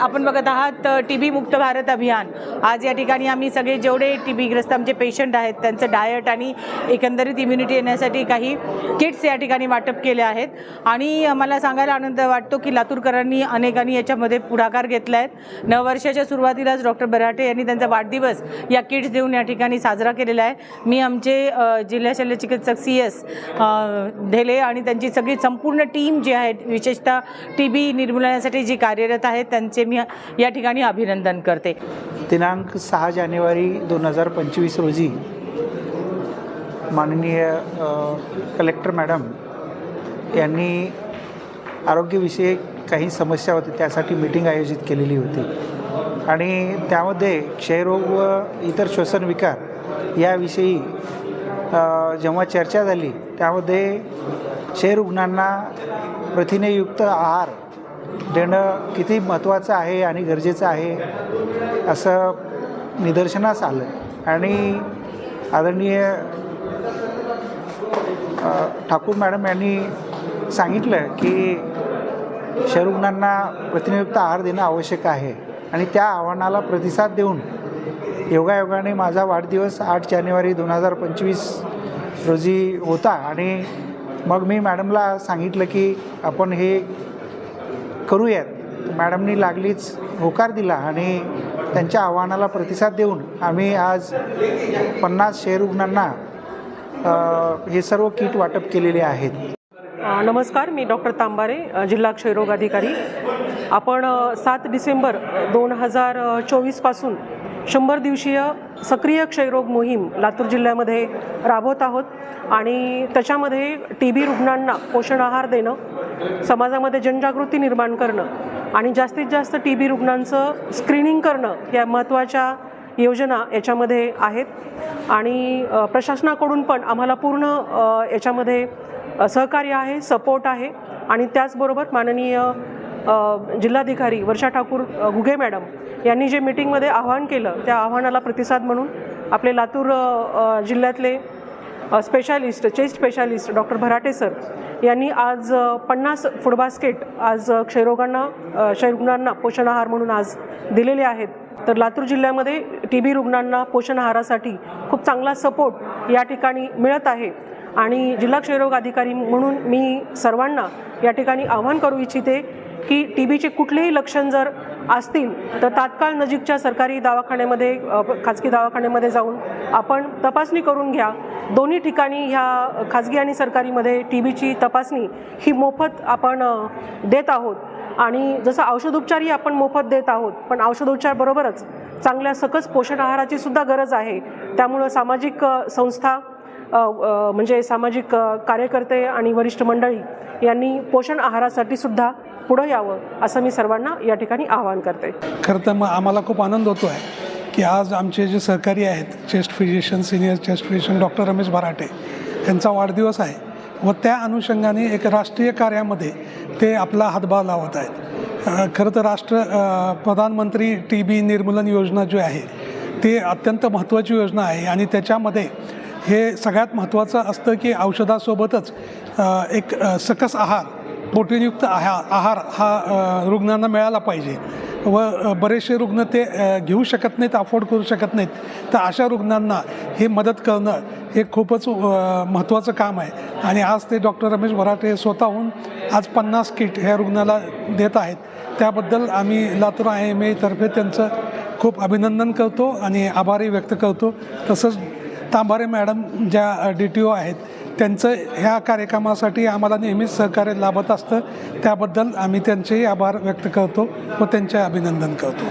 आपण बघत आहात टी बी मुक्त भारत अभियान. आज या ठिकाणी आम्ही सगळे जेवढे टी बीग्रस्त आमचे पेशंट आहेत त्यांचं डायट आणि एकंदरीत इम्युनिटी येण्यासाठी काही किट्स या ठिकाणी वाटप केले आहेत. आणि मला सांगायला आनंद वाटतो की लातूरकरांनी अनेकांनी याच्यामध्ये पुढाकार घेतला आहे नववर्षाच्या सुरुवातीलाच डॉक्टर बराटे यांनी त्यांचा वाढदिवस या किट्स देऊन या ठिकाणी साजरा केलेला आहे. मी आमचे जिल्हा शल्य चिकित्सक सी एस ढेले आणि त्यांची सगळी संपूर्ण टीम जी आहे विशेषतः टी बी निर्मूलनासाठी जी कार्यरत आहेत त्यांचे मी या ठिकाणी अभिनंदन करते. दिनांक सहा जानेवारी दोन हजार पंचवीस रोजी माननीय कलेक्टर मॅडम यांनी आरोग्यविषयक काही समस्या होती त्यासाठी मीटिंग आयोजित केलेली होती. आणि त्यामध्ये क्षयरोग व इतर श्वसन विकार याविषयी जेव्हा चर्चा झाली त्यामध्ये क्षयरुग्णांना प्रथिनेयुक्त आहार देणं किती महत्त्वाचं आहे आणि गरजेचं आहे असं निदर्शनास आलं आणि आदरणीय ठाकूर मॅडम यांनी सांगितलं की क्षयरुग्णांना प्रतिनियुक्त आहार देणं आवश्यक आहे. आणि त्या आव्हानाला प्रतिसाद देऊन योगायोगाने माझा वाढदिवस आठ जानेवारी दोन हजार पंचवीस रोजी होता. आणि मग मी मॅडमला सांगितलं की आपण हे करूयात. मॅडमनी लागलीच होकार दिला आणि त्यांच्या आव्हानाला प्रतिसाद देऊन आम्ही आज पन्नास क्षयरुग्णांना रुग्णांना हे सर्व किट वाटप केलेले आहेत. नमस्कार मी डॉक्टर तांबारे जिल्हा क्षयरोग अधिकारी. आपण सात डिसेंबर दोन हजार चोवीसपासून शंभर दिवसीय सक्रिय क्षयरोग मोहीम लातूर जिल्ह्यामध्ये राबवत आहोत. आणि त्याच्यामध्ये टी बी रुग्णांना पोषण आहार देणं समाजामध्ये जनजागृती निर्माण करणं आणि जास्तीत जास्त टी बी रुग्णांचं स्क्रीनिंग करणं या महत्त्वाच्या योजना याच्यामध्ये आहेत. आणि प्रशासनाकडून पण आम्हाला पूर्ण याच्यामध्ये सहकार्य आहे सपोर्ट आहे. आणि त्याचबरोबर माननीय जिल्हाधिकारी वर्षा ठाकूर गुगे घुगे मॅडम यांनी जे मीटिंगमध्ये आवाहन केलं त्या आव्हानाला प्रतिसाद म्हणून आपले लातूर जिल्ह्यातले specialist chest specialist doctor Bharate sir यांनी आज पन्नास फुडबास्केट आज क्षयरोगांना क्षयरुग्णांना पोषण आहार म्हणून आज दिलेले आहेत. तर लातूर जिल्ह्यामध्ये टी बी रुग्णांना पोषण आहारासाठी खूप चांगला सपोर्ट या ठिकाणी मिळत आहे. आणि जिल्हा क्षयरोग अधिकारी म्हणून मी सर्वांना या ठिकाणी आवाहन करू इच्छिते की टी बीचे कुठलेही लक्षण जर असतील तर तात्काळ नजीकच्या सरकारी दवाखान्यामध्ये खाजगी दवाखान्यामध्ये जाऊन आपण तपासणी करून घ्या. दोन्ही ठिकाणी ह्या खाजगी आणि सरकारीमध्ये टी बीची तपासणी ही मोफत आपण देत आहोत. आणि जसं औषधोपचारही आपण मोफत देत आहोत पण औषधोपचारबरोबरच चांगल्या सकस पोषण आहाराची सुद्धा गरज आहे. त्यामुळं सामाजिक संस्था म्हणजे सामाजिक कार्यकर्ते आणि वरिष्ठ मंडळी यांनी पोषण आहारासाठी सुद्धा पुढं यावं असं मी सर्वांना या ठिकाणी आवाहन करते. खरं तर मग आम्हाला खूप आनंद होतो आहे की आज आमचे जे सहकारी आहेत chest physician senior chest physician doctor Ramesh Bharate यांचा वाढदिवस आहे व त्या अनुषंगाने एक राष्ट्रीय कार्यामध्ये ते आपला हातभार लावत आहेत. खरं तर राष्ट्र प्रधानमंत्री टी बी निर्मूलन योजना जी आहे ती अत्यंत महत्त्वाची योजना आहे आणि त्याच्यामध्ये हे सगळ्यात महत्त्वाचं असतं की औषधासोबतच एक सकस आहार प्रोटीनयुक्त आहार आहार हा रुग्णांना मिळाला पाहिजे. व बरेचसे रुग्ण ते घेऊ शकत नाहीत अफोर्ड करू शकत नाहीत. तर अशा रुग्णांना हे मदत करणं हे खूपच महत्त्वाचं काम आहे. आणि आज ते डॉक्टर रमेश भराटे स्वतःहून आज पन्नास किट ह्या रुग्णाला देत आहेत. त्याबद्दल आम्ही लातूर आय एम एतर्फे त्यांचं खूप अभिनंदन करतो आणि आभारही व्यक्त करतो. तसंच तांबारे मॅडम ज्या डी टी ओ आहेत त्यांचं ह्या कार्यक्रमासाठी आम्हाला नेहमीच सहकार्य लाभत असतं. त्याबद्दल आम्ही त्यांचेही आभार व्यक्त करतो व त्यांचे अभिनंदन करतो.